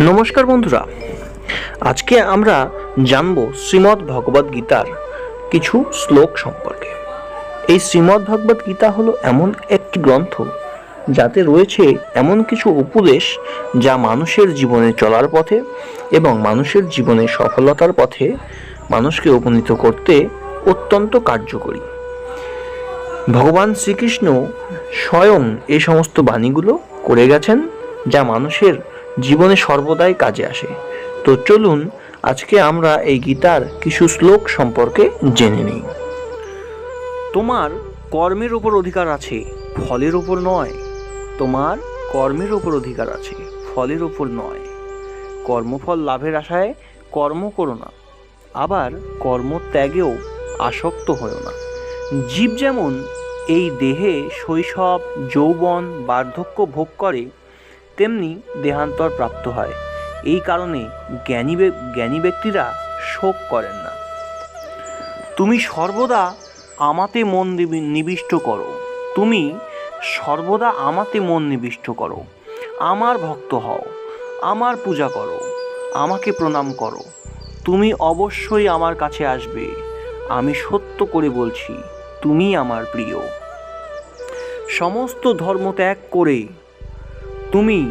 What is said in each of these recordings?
নমস্কার বন্ধুরা। আজকে আমরা জানব শ্রীমদ্ ভগবদ গীতার কিছু শ্লোক সম্পর্কে। এই শ্রীমদ্ ভগবদ গীতা হলো এমন একটি গ্রন্থ যাতে রয়েছে এমন কিছু উপদেশ যা মানুষের জীবনে চলার পথে এবং মানুষের জীবনে সফলতার পথে মানুষকে উপনীত করতে অত্যন্ত কার্যকরী। ভগবান শ্রীকৃষ্ণ স্বয়ং এই সমস্ত বাণীগুলো করে গেছেন যা মানুষের জীবনে সর্বদাই কাজে আসে। তো চলুন আজকে আমরা এই গীতার কিছু শ্লোক সম্পর্কে জেনে নিই। তোমার কর্মের ওপর অধিকার আছে, ফলের ওপর নয়। তোমার কর্মের ওপর অধিকার আছে, ফলের ওপর নয়। কর্মফল লাভের আশায় কর্ম করো না, আবার কর্মত্যাগেও আসক্ত হয়েও না। জীব যেমন এই দেহে শৈশব, যৌবন, বার্ধক্য ভোগ করে তেমনি দেহান্তর প্রাপ্ত হয়। এই কারণে জ্ঞানী জ্ঞানী ব্যক্তিরা শোক করেন না। তুমি সর্বদা আমাতে মন নিবি- নিবিষ্ট করো। তুমি সর্বদা আমাতে মন নিবিষ্ট করো। আমার ভক্ত হও, আমার পূজা করো, আমাকে প্রণাম করো। তুমি অবশ্যই আমার কাছে আসবে। আমি সত্য করে বলছি তুমি আমার প্রিয়। সমস্ত ধর্ম ত্যাগ করে তুমি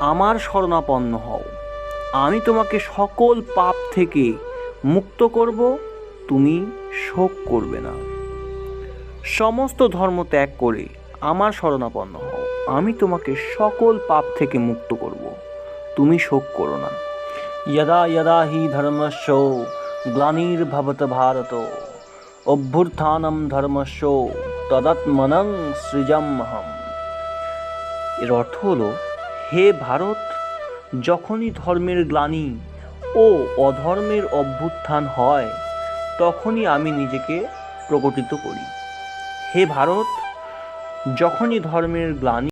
আমার শরণাপন্ন হও। আমি তোমাকে সকল পাপ থেকে মুক্ত করব, তুমি শোক করবে না। সমস্ত ধর্ম ত্যাগ করে আমার শরণাপন্ন হও। আমি তোমাকে সকল পাপ থেকে মুক্ত করব, তুমি শোক করো না। ইয়দা ইয়দা হি ধর্মস্য গ্লানির ভবত ভারত অভ্যুত্থানম ধর্মস্য তদত্মনং সৃজমহম এর অর্থ হলো, হে ভারত, যখনই ধর্মের গ্লানি ও অধর্মের অভ্যুত্থান হয়, তখনই আমি নিজেকে প্রকটিত করি। হে ভারত, যখনই ধর্মের গ্লানি